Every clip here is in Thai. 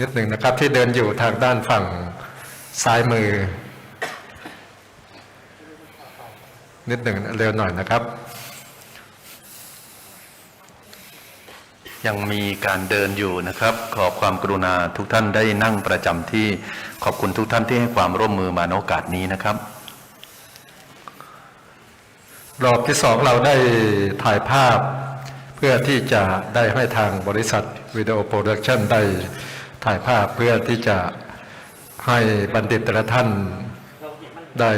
นิดหนึ่งนะครับ ที่เดินอยู่ทางด้านฝั่งซ้ายมือ นิดหนึ่งเร็วหน่อยนะครับ ยังมีการเดินอยู่นะครับ ขอความกรุณาทุกท่านได้นั่งประจำที่ขอบคุณทุกท่านที่ให้ความร่วมมือมาในโอกาสนี้นะครับรอบที่สองเราได้ถ่ายภาพเพื่อที่จะได้ให้ทางบริษัทวิดีโอโปรดักชันได้ ถ่ายภาพเพื่อที่จะให้บัณฑิตแต่ละท่านได้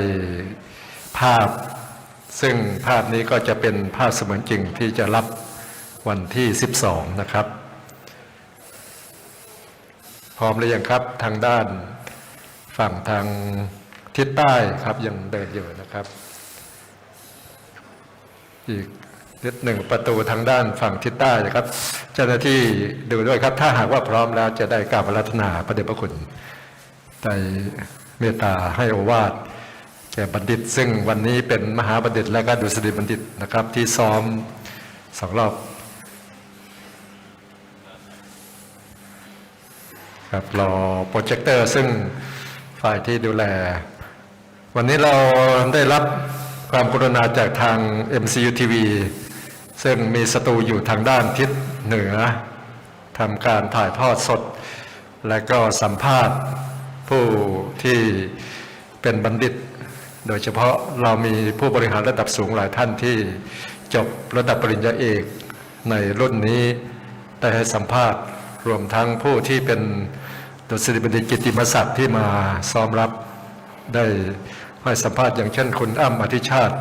ภาพ ซึ่งภาพนี้ก็จะเป็นภาพเสมือนจริงที่จะรับวันที่ 12 นะครับ พร้อมหรือยังครับทางด้านฝั่งทางทิศใต้ครับยังเดินอยู่นะครับ อีก หนึ่งประตูทางด้านฝั่งทิศใต้นะครับ เจ้าหน้าที่ดูด้วยครับ ถ้าหากว่าพร้อมแล้วจะได้กราบอารัธนาพระเดชพระคุณได้เมตตาให้โอวาทแก่บัณฑิต ซึ่งวันนี้เป็นมหาบัณฑิต และก็ดุษฎีบัณฑิตนะครับ ที่ซ้อมสองรอบครับรอโปรเจคเตอร์ซึ่งฝ่ายที่ดูแล วันนี้เราได้รับความกรุณาจากทาง MCU TV ซึ่งมีสตูอยู่ทางด้านทิศเหนือทำการถ่ายทอดสด และก็สัมภาษณ์ผู้ที่เป็นบัณฑิต โดยเฉพาะเรามีผู้บริหารระดับสูงหลายท่านที่จบระดับปริญญาเอกในรุ่นนี้ได้ให้สัมภาษณ์รวมทั้งผู้ที่เป็นดุษฎีบัณฑิตกิติมศักดิ์ที่มาซ้อมรับได้ให้สัมภาษณ์อย่างเช่นคุณอ้ำอธิชาติ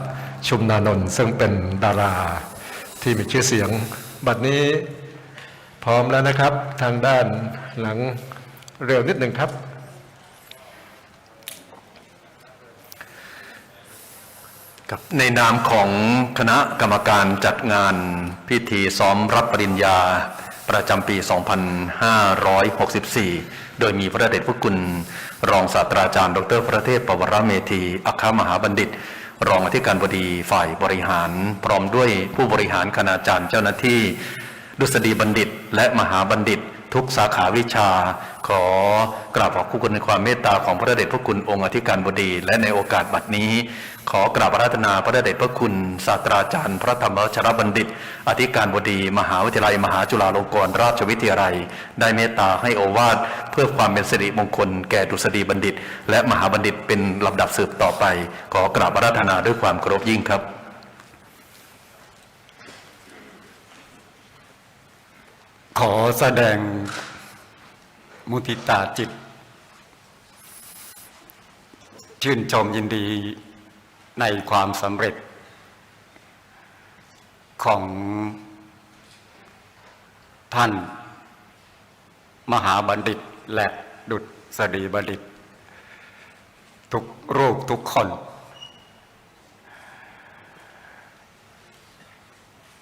ชุมนานนท์ซึ่งเป็นดารา ที่มีชื่อเสียง บัดนี้พร้อมแล้วนะครับทางด้านหลังเร็วนิดหนึ่งครับกับ ในนามของคณะกรรมการจัดงานพิธีซ้อมรับปริญญาประจำปี 2564 โดยมีพระเดชพระคุณ รองศาสตราจารย์ ดร พระเทพปวรเมธี อัครมหาบัณฑิต รองอธิการบดีฝ่ายบริหาร พร้อมด้วยผู้บริหารคณาจารย์เจ้าหน้าที่ ดุษฎีบัณฑิต และมหาบัณฑิต ทุกสาขาวิชา ขอกราบขอบคุณในความเมตตาของพระเดชพระคุณองค์อธิการบดี และในโอกาสบัดนี้ ขอกราบราธนาพระเดชพระคุณศาสตราจารย์ พระธรรมชรบัณฑิต อธิการบดี มหาวิทยาลัย มหาจุฬาลงกรณราชวิทยาลัย ได้เมตตาให้โอวาทเพื่อความเป็นสิริมงคล แก่ดุษฎีบัณฑิต และมหาบัณฑิตเป็นลำดับสืบต่อไป ขอกราบราธนาด้วยความเคารพยิ่งครับ ขอแสดงมุทิตาจิต ชื่นชมยินดีในความสำเร็จ ของท่าน มหาบัณฑิตและดุษฎีบัณฑิต ทุกรูปทุกคน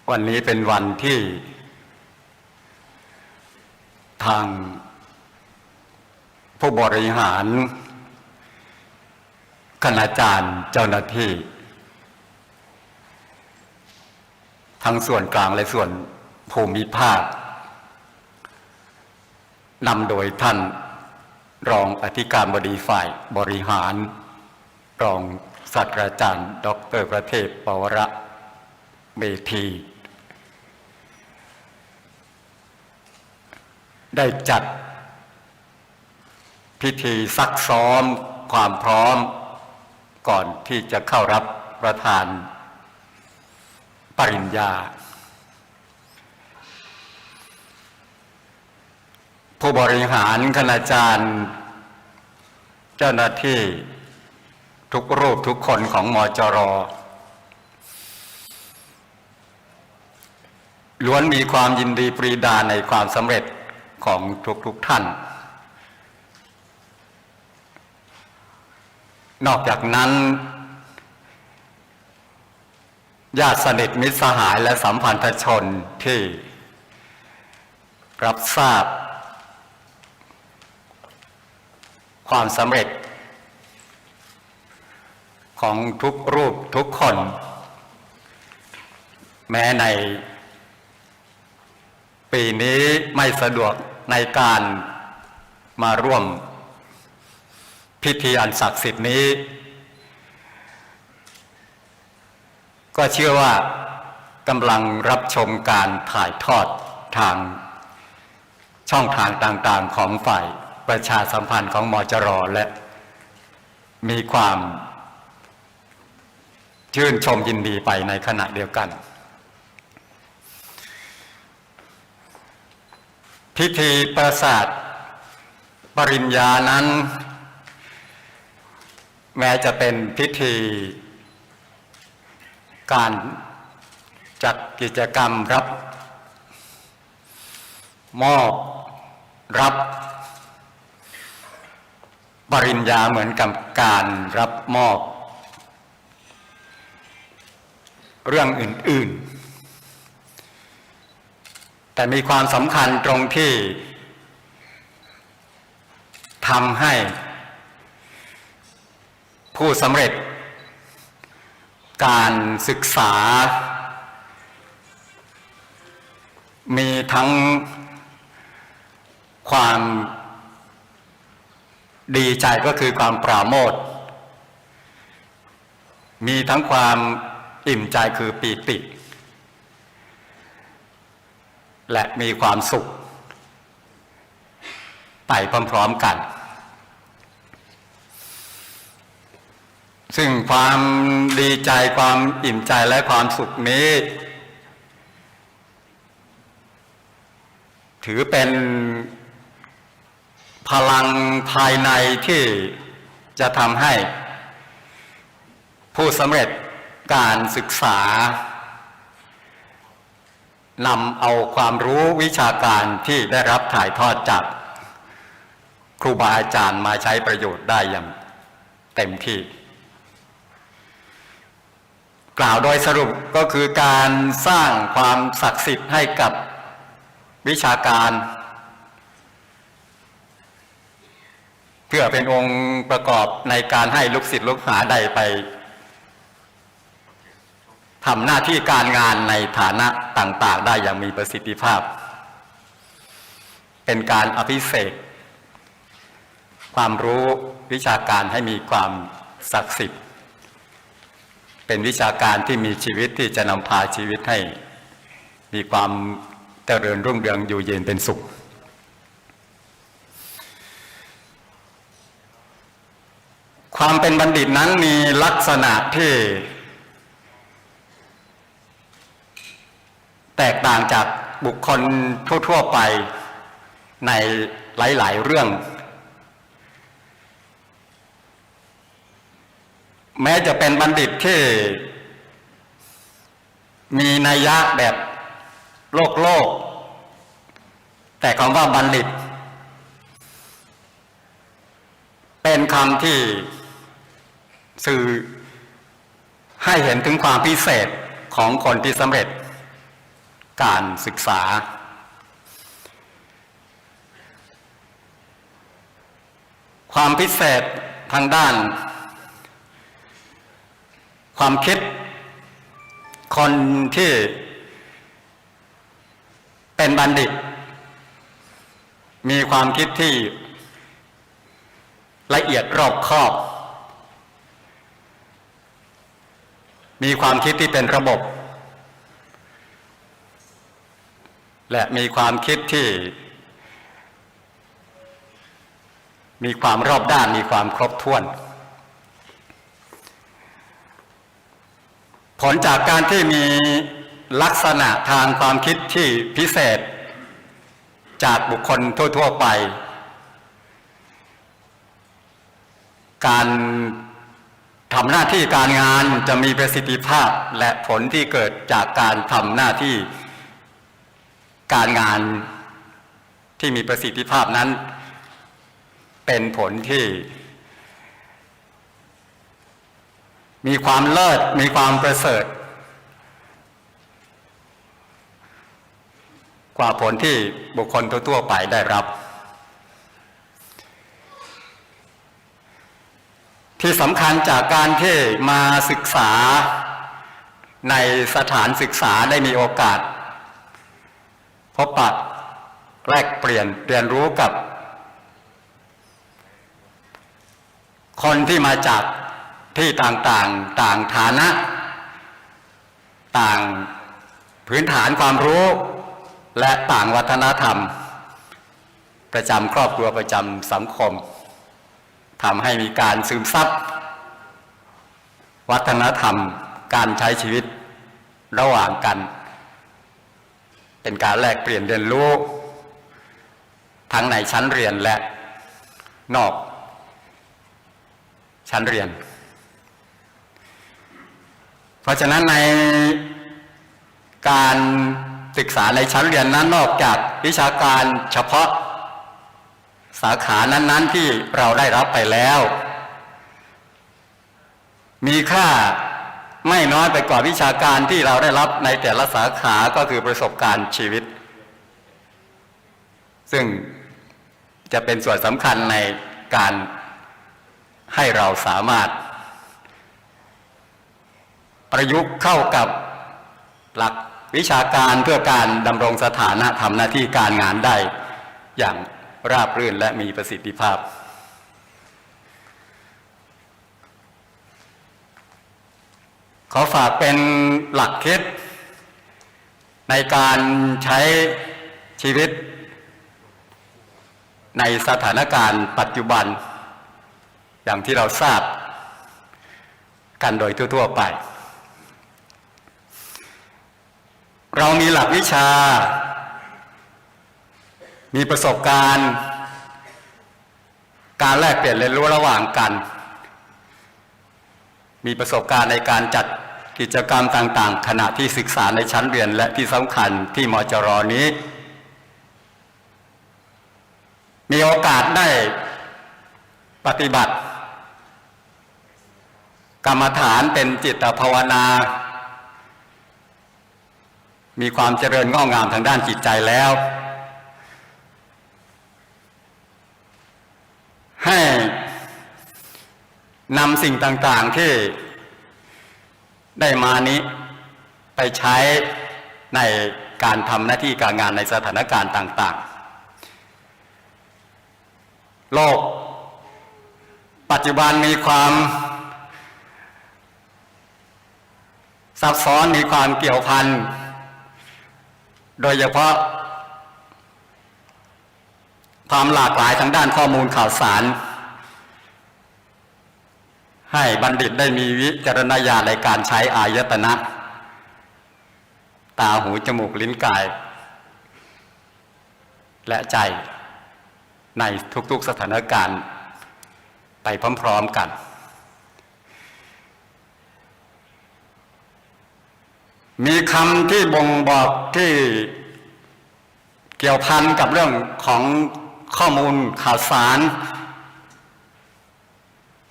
วันนี้เป็นวันที่ ทางผู้บริหารคณาจารย์เจ้าหน้าที่ ทั้งส่วนกลางและส่วนภูมิภาคนำโดยท่านรองอธิการบดีฝ่ายบริหาร รองศาสตราจารย์ ดรประเทศปวระเมธี ได้จัด พิธีซักซ้อมความพร้อม ก่อนที่จะเข้ารับประทาน ปริญญา ผู้บริหารคณาจารย์ เจ้าหน้าที่ทุกรูปทุกคนของมจรล้วนมีความยินดีปรีดาในความสำเร็จ ของทุกๆทท่าน นอกจากนั้นญาติสนิทมิตรสหายและสัมพันธชนที่รับทราบ ความสำเร็จ ของทุกรูปทุกคน แม้ใน ปีนี้ไม่สะดวกในการมาร่วมพิธีอันศักดิ์สิทธิ์นี้ ก็เชื่อว่ากำลังรับชมการถ่ายทอดทางช่องทางต่างๆของฝ่ายประชาสัมพันธ์ของมจรและมีความชื่นชมยินดีไปในขณะเดียวกัน พิธีประสาทปริญญานั้น แม้จะเป็นพิธีการจัดกิจกรรมรับ มอบรับ ปริญญาเหมือนกับการรับมอบ เรื่องอื่น ๆ แต่มีความสำคัญตรงที่ทำให้ผู้สำเร็จ การศึกษา มีทั้งความดีใจก็คือความปราโมทมีทั้งความอิ่มใจคือปีติ และมีความสุข ไปพร้อมๆกัน ซึ่งความดีใจความอิ่มใจและความสุขนี้ ถือเป็นพลังภายในที่จะทำให้ผู้สำเร็จการศึกษา นำเอาความรู้วิชาการที่ได้รับถ่ายทอดจากครูบาอาจารย์มาใช้ประโยชน์ได้อย่างเต็มที่ กล่าวโดยสรุปก็คือการสร้างความศักดิ์สิทธิ์ให้กับวิชาการ เพื่อเป็นองค์ประกอบในการให้ลูกศิษย์ลูกหาได้ไป ทำหน้าที่การงานในฐานะต่าง ๆ ได้อย่างมีประสิทธิภาพ เป็นการอภิเษกความรู้วิชาการให้มีความศักดิ์สิทธิ์ เป็นวิชาการที่มีชีวิตที่จะนำพาชีวิตให้ มีความเจริญรุ่งเรืองอยู่เย็นเป็นสุข ความเป็นบัณฑิตนั้นมีลักษณะที่ แตกต่างจากบุคคลทั่ว ๆ ไปในหลาย ๆ เรื่อง แม้จะเป็นบัณฑิตที่มีนัยยะแบบโลกโลก แต่คำว่าบัณฑิต เป็นคำที่สื่อให้เห็นถึงความพิเศษของคนที่สำเร็จ การศึกษา ความพิเศษทางด้าน ความคิด คนที่เป็นบัณฑิต มีความคิดที่ละเอียดรอบคอบ มีความคิดที่เป็นระบบ และมีความคิดที่ มีความรอบด้านมีความครบถ้วน ผลจากการที่มีลักษณะทางความคิดที่พิเศษ จากบุคคลทั่ว ๆไป การทำหน้าที่การงานจะมีประสิทธิภาพและผลที่เกิดจากการทำหน้าที่ การงานที่มีประสิทธิภาพนั้น เป็นผลที่ มีความเลิศมีความประเสริฐ กว่าผลที่บุคคลทั่วๆไปได้รับ ที่สำคัญจากการที่มาศึกษาในสถานศึกษาได้มีโอกาส พบปะแลกเปลี่ยนเรียนรู้กับ คนที่มาจากที่ต่างๆต่างฐานะ ต่างพื้นฐานความรู้ และต่างวัฒนธรรม ประจำครอบครัวประจำสังคมทำให้มีการซึมซับวัฒนธรรมการใช้ชีวิตระหว่างกัน เป็นการแลกเปลี่ยนเรียนรู้ ทั้งในชั้นเรียนและนอก ชั้นเรียน เพราะฉะนั้นในการศึกษาในชั้นเรียนนั้นนอกจากวิชาการเฉพาะสาขานั้น ๆ ที่เราได้รับไปแล้ว มีค่า ไม่น้อยไปกว่าวิชาการที่เราได้รับในแต่ละสาขาก็คือประสบการณ์ชีวิต ซึ่งจะเป็นส่วนสำคัญในการให้เราสามารถ ประยุกต์เข้ากับหลักวิชาการเพื่อการดำรงสถานะทำหน้าที่การงานได้ อย่างราบรื่นและมีประสิทธิภาพ ขอฝากเป็นหลักคิด ในการใช้ชีวิต ในสถานการณ์ปัจจุบัน อย่างที่เราทราบ กันโดยทั่วๆไป เรามีหลักวิชา มีประสบการณ์ การแลกเปลี่ยนเรียนรู้ระหว่างกัน มีประสบการณ์ในการจัดกิจกรรมต่างๆ ขณะที่ศึกษาในชั้นเรียนและที่สำคัญที่มจรนี้ มีโอกาสได้ปฏิบัติ กรรมฐานเป็นจิตภาวนา มีความเจริญงอกงามทางด้านจิตใจแล้ว ให้ นำสิ่งต่างๆที่ได้มานี้ไปใช้ในการทำหน้าที่การงานในสถานการณ์ต่าง ๆ โลก ปัจจุบันมีความซับซ้อนมีความเกี่ยวพัน โดยเฉพาะความหลากหลายทางด้านข้อมูลข่าวสาร ให้บัณฑิตได้มีวิจารณญาณในการใช้อายตนะ ตาหูจมูกลิ้นกาย และใจในทุกๆสถานการณ์ไปพร้อมๆกัน มีคำที่บ่งบอกที่เกี่ยวพันกับเรื่องของข้อมูลข่าวสาร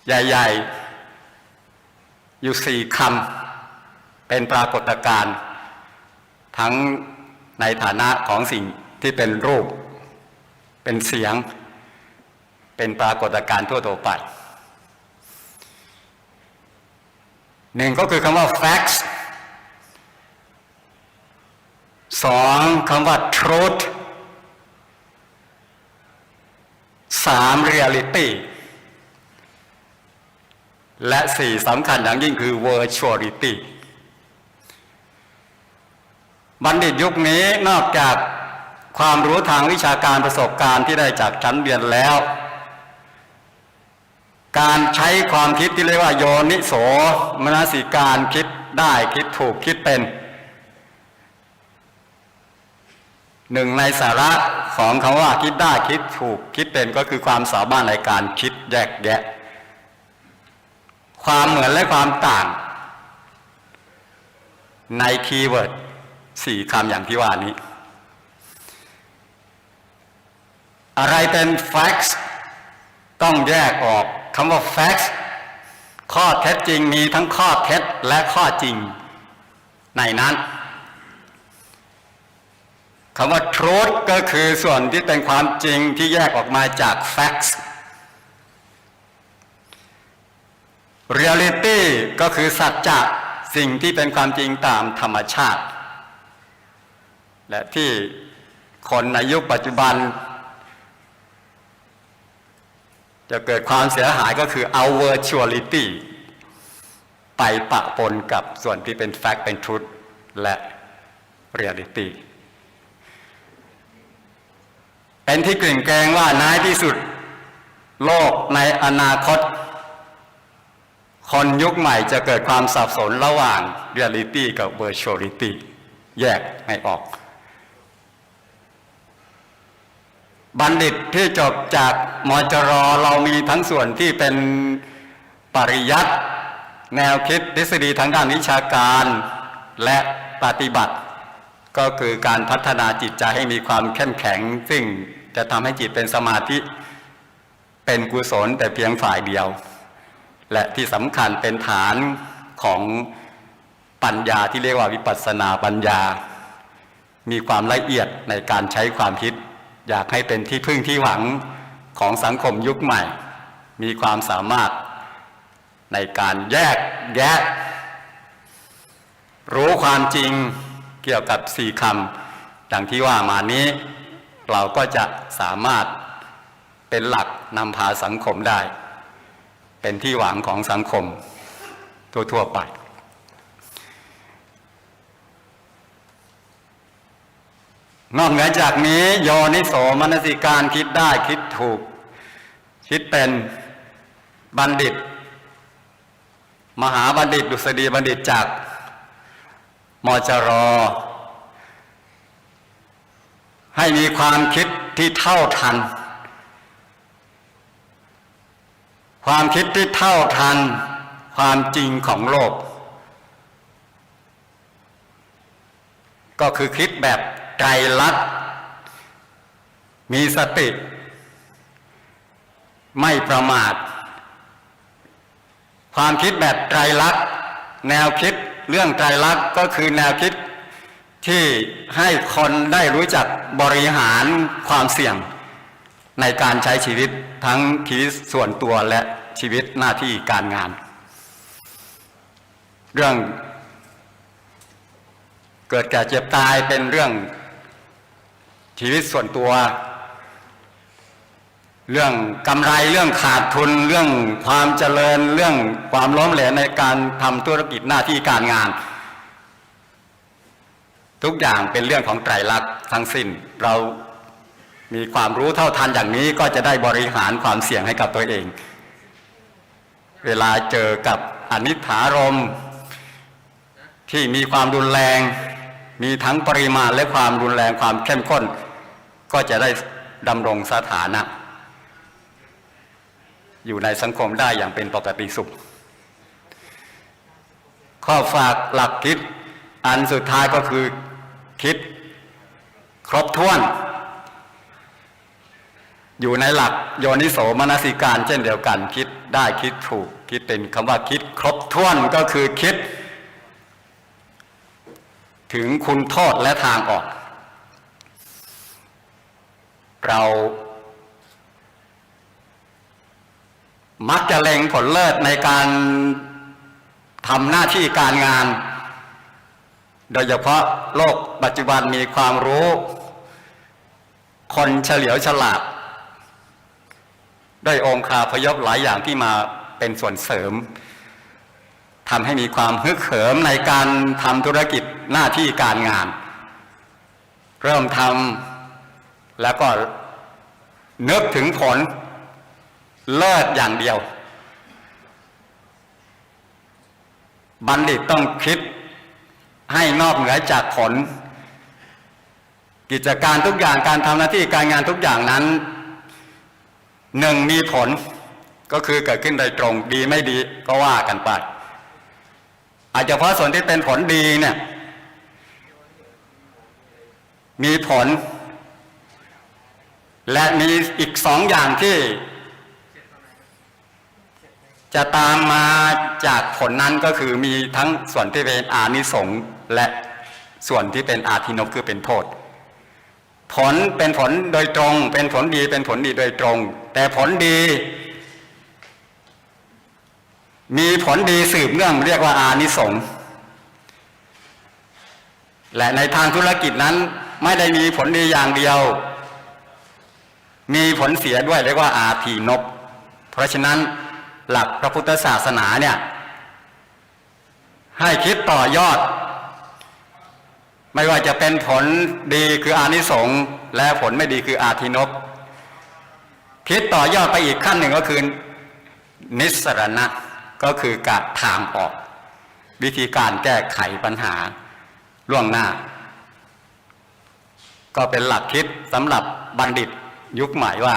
ใหญ่ ๆ อยู่สี่คำเป็นปรากฏการณ์ทั้งในฐานะของสิ่งที่เป็นรูป เป็นเสียง เป็นปรากฏการณ์ทั่วตัวไปหนึ่งก็คือคำว่า facts สองคำว่า truth สาม reality และสี่สำคัญอย่างยิ่งคือ virtuality บัณฑิตยุคนี้นอกจากความรู้ทางวิชาการประสบการณ์ที่ได้จากชั้นเรียนแล้ว การใช้ความคิดที่เรียกว่าโยนิโสมนสิการคิดได้คิดถูกคิดเป็นหนึ่งในสาระของคำว่าคิดได้คิดถูกคิดเป็นก็คือความสามารถในการคิดแยกแยะ ความเหมือนและความต่าง ในคีย์เวิร์ดสี่คำอย่างที่ว่านี้ อะไรเป็น facts ต้องแยกออกคำว่า facts ข้อเท็จจริงมีทั้งข้อเท็จและข้อจริงในนั้นคำว่า truth ก็คือส่วนที่เป็นความจริงที่แยกออกมาจาก facts reality ก็คือสัจจะสิ่งที่เป็นความจริงตามธรรมชาติ และที่คนในยุคปัจจุบัน จะเกิดความเสียหายก็คือเอา virtuality ไปปะปนกับส่วนที่เป็น fact เป็น truth และ reality เป็นที่กลิ่นแกงว่าในที่สุด โลกในอนาคต คนยุคใหม่จะเกิดความสับสนระหว่าง reality กับ virtuality แยกไม่ออก บัณฑิตที่จบจากมจรเรามีทั้งส่วนที่เป็นปริยัติแนวคิดทฤษฎีทางด้านวิชาการและปฏิบัติ ก็คือการพัฒนาจิตใจให้มีความเข้มแข็ง ซึ่งจะทำให้จิตเป็นสมาธิเป็นกุศลแต่เพียงฝ่ายเดียว และที่สำคัญเป็นฐานของปัญญาที่เรียกว่าวิปัสสนาปัญญา มีความละเอียดในการใช้ความคิด อยากให้เป็นที่พึ่งที่หวังของสังคมยุคใหม่ มีความสามารถในการแยกแยะ รู้ความจริงเกี่ยวกับสี่คำดังที่ว่ามานี้ เราก็จะสามารถเป็นหลักนำพาสังคมได้ เป็นที่หวังของสังคมทั่วๆไป นอกเหนือจากนี้โยนิโสมนสิการคิดได้คิดถูก คิดเป็นบัณฑิต มหาบัณฑิต ดุษฎีบัณฑิตจากมจรให้มีความคิดที่เท่าทัน ความคิดที่เท่าทันความจริงของโลก ก็คือคิดแบบไตรลักษณ์มีสติ ไม่ประมาท ความคิดแบบไตรลักษณ์แนวคิดเรื่องไตรลักษณ์ก็คือแนวคิดที่ให้คนได้รู้จักบริหารความเสี่ยง ในการใช้ชีวิตทั้งชีวิตส่วนตัวและชีวิตหน้าที่การงาน เรื่องเกิดแก่เจ็บตายเป็นเรื่องชีวิตส่วนตัว เรื่องกำไรเรื่องขาดทุนเรื่องความเจริญเรื่องความล้มเหลวในการทำธุรกิจหน้าที่การงาน ทุกอย่างเป็นเรื่องของไตรลักษณ์ทั้งสิ้นเรา มีความรู้เท่าทันอย่างนี้ก็จะได้บริหารความเสี่ยงให้กับตัวเอง เวลาเจอกับอนิถารมที่มีความรุนแรง มีทั้งปริมาณและความรุนแรงความเข้มข้น ก็จะได้ดำรงสถานะ อยู่ในสังคมได้อย่างเป็นปกติสุข ข้อฝากหลักคิดอันสุดท้ายก็คือคิดครบถ้วน อยู่ในหลักโยนิโสมนสิการเช่นเดียวกัน คิดได้คิดถูก คิดเป็นคำว่าคิดครบถ้วนก็คือคิด ถึงคุณโทษและทางออก เรามักจะเล็งผลเลิศในการทำหน้าที่การงาน โดยเฉพาะโลกปัจจุบันมีความรู้ คนเฉลียวฉลาด ได้องค์คาพยพหลายอย่างที่มาเป็นส่วนเสริมทำให้มีความฮึกเหิมในการทำธุรกิจหน้าที่การงาน เริ่มทำแล้วก็นึกถึงผลเลิศอย่างเดียว บัณฑิตต้องคิดให้นอกเหนือจากผล กิจการทุกอย่างการทำหน้าที่การงานทุกอย่างนั้น หนึ่งมีผลก็คือเกิดขึ้นโดยตรงดีไม่ดีก็ว่ากันไป อาจจะเพราะส่วนที่เป็นผลดีเนี่ยมีผล และมีอีกสองอย่างที่ จะตามมาจากผลนั้นก็คือมีทั้งส่วนที่เป็นอานิสงส์และส่วนที่เป็นอาทินกคือเป็นโทษ ผลเป็นผลโดยตรง เป็นผลดีเป็นผลดีโดยตรง แต่ผลดี มีผลดีสืบเนื่องเรียกว่าอานิสงส์และในทางธุรกิจนั้นไม่ได้มีผลดีอย่างเดียว มีผลเสียด้วยเรียกว่าอาทีนกราะฉะนั้นหลักพระพุทธศาสนาเนี่ย ให้คิดต่อยอด ไม่ว่าจะเป็นผลดีคืออานิสงส์และผลไม่ดีคืออาทินกคิดต่อยอดไปอีกขั้นหนึ่งก็คือนิสรณะก็คือการทางออก วิธีการแก้ไขปัญหาล่วงหน้า ก็เป็นหลักคิดสำหรับบัณฑิตยุคใหม่ว่า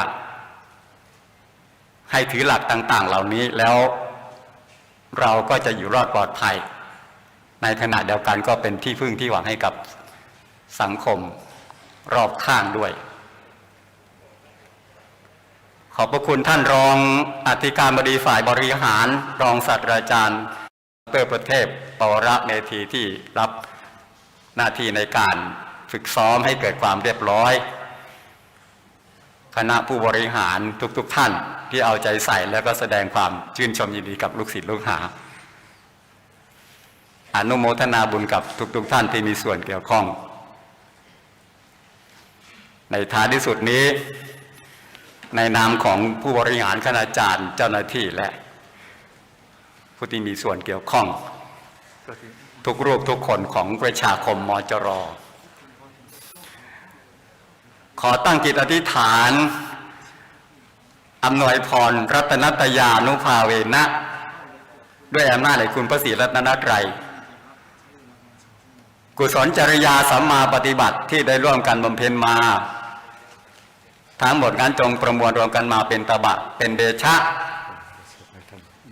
ให้ถือหลักต่าง ๆ เหล่านี้แล้วเราก็จะอยู่รอดปลอดภัย ในขณะเดียวกันก็เป็นที่พึ่งที่หวังให้กับสังคมรอบข้างด้วย ขอบพระคุณท่านรองอธิการบดีฝ่ายบริหาร รองศาสตราจารย์ดรประเทพปวรเมธีที่รับหน้าที่ในการฝึกซ้อมให้เกิดความเรียบร้อย คณะผู้บริหารทุกๆทท่านที่เอาใจใส่แล้วก็แสดงความชื่นชมยินดีกับลูกศิษย์ลูกหา อนุโมทนาบุญกับทุกๆทท่านที่มีส่วนเกี่ยวข้อง ในท้ายที่สุดนี้ ในนามของผู้บริหารคณาจารย์เจ้าหน้าที่และ ผู้ที่มีส่วนเกี่ยวข้อง ทุกรูปทุกคนของประชาคมมจรขอตั้งจิตอธิษฐานอำนวยพรรัตนัตยานุภาเวนะ ด้วยอำนาจแห่งคุณพระศรีรัตนตรัย กุศลจริยาสัมมาปฏิบัติที่ได้ร่วมกันบำเพ็ญมา ทั้งหมดนั้นจงประมวลรวมกันมาเป็นตบะ เป็นเดชะ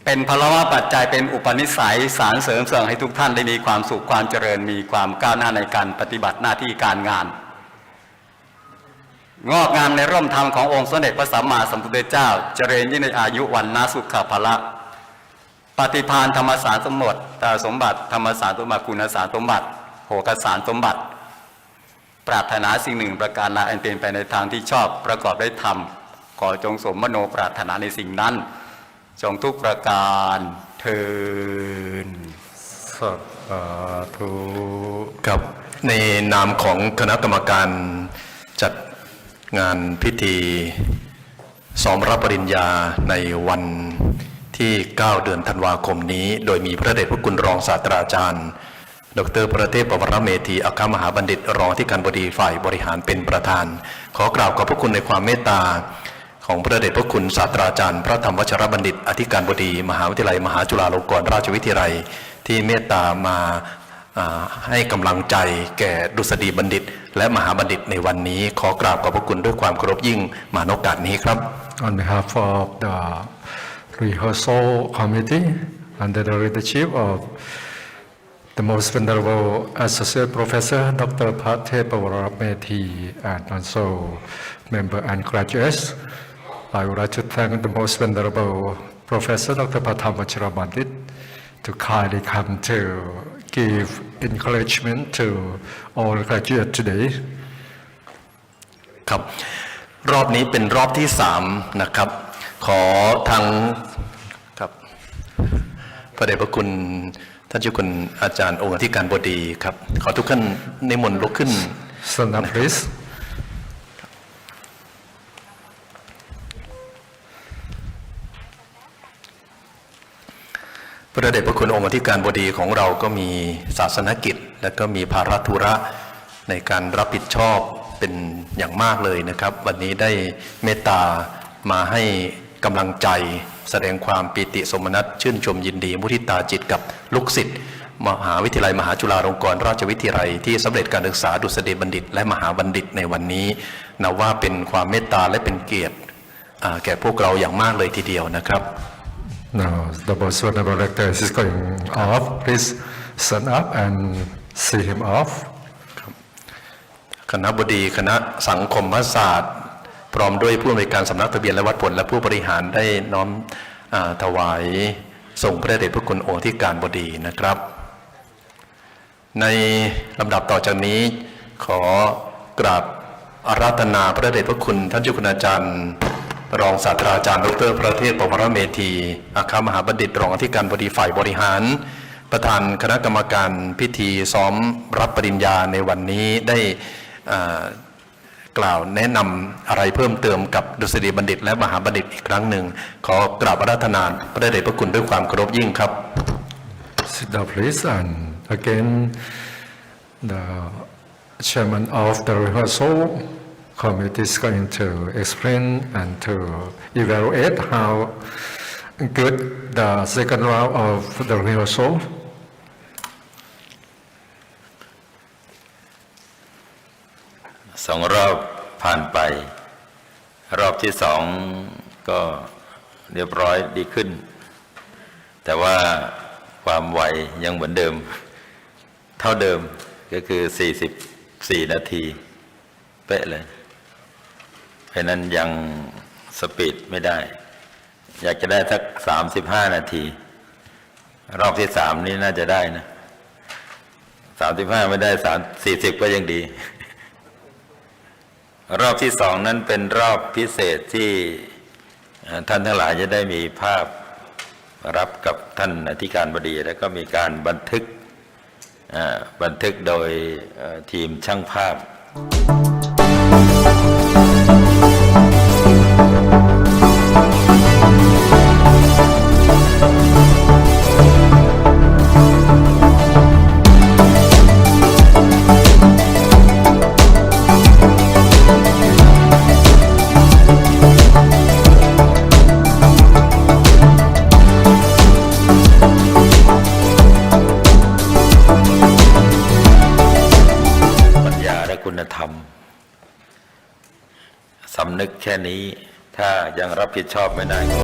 เป็นพลวะปัจจัยเป็นอุปนิสัยสารเสริมเสริมให้ทุกท่านได้มีความสุขความเจริญมีความก้าวหน้าในการปฏิบัติหน้าที่การงาน งอกงามในร่มธรรมขององค์สมเด็จพระสัมมาสัมพุทธเจ้า เจริญยิ่งในอายุวันนาสุขภละปฏิพานธรรมสารสมบัติสมบัติธรรมสารสมบัติคุณสารสมบัติ โหกสารสมบัติ ปรารถนาสิ่งหนึ่งประการใดอันเป็นไปในทางที่ชอบประกอบด้วยธรรมขอจงสมมโนปรารถนาในสิ่งนั้น จงทุกประการเทินสัตธุครับในนามของคณะกรรมการจัดงานพิธีซ้อมรับปริญญาในวันที่ 9 เดือนธันวาคมนี้ โดยมีพระเดชพระคุณรองศาสตราจารย์ ดรประเทศปวรเมธีอัครมหาบัณฑิตรองที่การบดีฝ่ายบริหารเป็นประธาน ขอกราบขอบพระคุณในความเมตตา ของพระเดชพระคุณศาสตราจารย์ พระธรรมวชรบัณฑิต อธิการบดี มหาวิทยาลัย มหาจุฬาลงกรณราชวิทยาลัย ที่เมตตามาให้กำลังใจแก่ดุษฎีบัณฑิต และมหาบัณฑิตในวันนี้ ขอกราบขอบพระคุณด้วยความเคารพยิ่งมาณโอกาสนี้ครับ On behalf of the rehearsal committee under the leadership of the most venerable associate professor Dr. Pate Pawaramethi and also member and graduates, I would like to thank the most venerable professor Dr. Patham Vajrabandit to kindly come to give encouragement to all graduates today. ครับรอบนี้เป็นรอบที่สามนะครับ ขอทางครับพระเดชพระคุณ ท่านเจ้าคุณอาจารย์องค์อธิการบดีครับ ขอทุกท่านนิมนต์ลุกขึ้น Stand up, please. พระเดชพระคุณองค์อธิการบดีของเราก็มีศาสนกิจ และก็มีภาระธุระในการรับผิดชอบเป็นอย่างมากเลยนะครับ วันนี้ได้เมตตามาให้ กำลังใจ แสดงความปิติสมนัตชื่นชมยินดี มุทิตาจิตกับลูกศิษย์มหาวิทยาลัยมหาจุฬาลงกรณราชวิทยาลัยที่สำเร็จการศึกษาดุษฎีบัณฑิต และมหาบัณฑิตในวันนี้นับว่าเป็นความเมตตาและเป็นเกียรติอ่าแก่พวกเราอย่างมากเลยทีเดียวนะครับ Now, the most venerable rector is going off. Please stand up and see him off. คณะบดีคณะสังคมศาสตร์ พร้อมด้วยผู้อำนวยการสำนักทะเบียนและวัดผล และผู้บริหารได้น้อมอถวายส่งพระเดชพระคุณองค์ที่การบดีนะครับ ในลำดับต่อจากนี้ ขอกราบอาราธนาพระเดชพระคุณ ท่านเจ้าคุณอาจารย์ รองศาสตราจารย์ดรประเทศปวรเมธี อาคามหาบัณฑิตรองอธิการบดีฝ่ายบริหาร ประธานคณะกรรมการพิธีซ้อมรับปริญญาในวันนี้ได้อ่า กกล่าวแนะนำอะไรเพิ่มเติมกับดุษฎีบัณฑิต และมหาบัณฑิตอีกครั้งหนึ่ง ขอกราบอาราธนาพระเดชพระคุณด้วยความเคารพยิ่งครับ Sit down, please. And again, the chairman of the rehearsal committee is going to explain and to evaluate how good the second round of the rehearsal. สองรอบ ผ่านไป รอบที่สองก็เรียบร้อยดีขึ้น แต่ว่าความไวยังเหมือนเดิม เท่าเดิมก็คือ 44 นาที เป๊ะเลย เพราะนั้นยังสปีดไม่ได้ อยากจะได้สัก 35 นาที รอบที่สามนี้น่าจะได้นะ 35 ไม่ได้3 40 ก็ยังดี รอบที่สองนั้นเป็นรอบพิเศษที่ท่านทั้งหลายจะได้มีภาพรับกับท่านอธิการบดี แล้วก็มีการบันทึกบันทึกโดยทีมช่างภาพ แค่นี้ ถ้ายังรับผิดชอบไม่ได้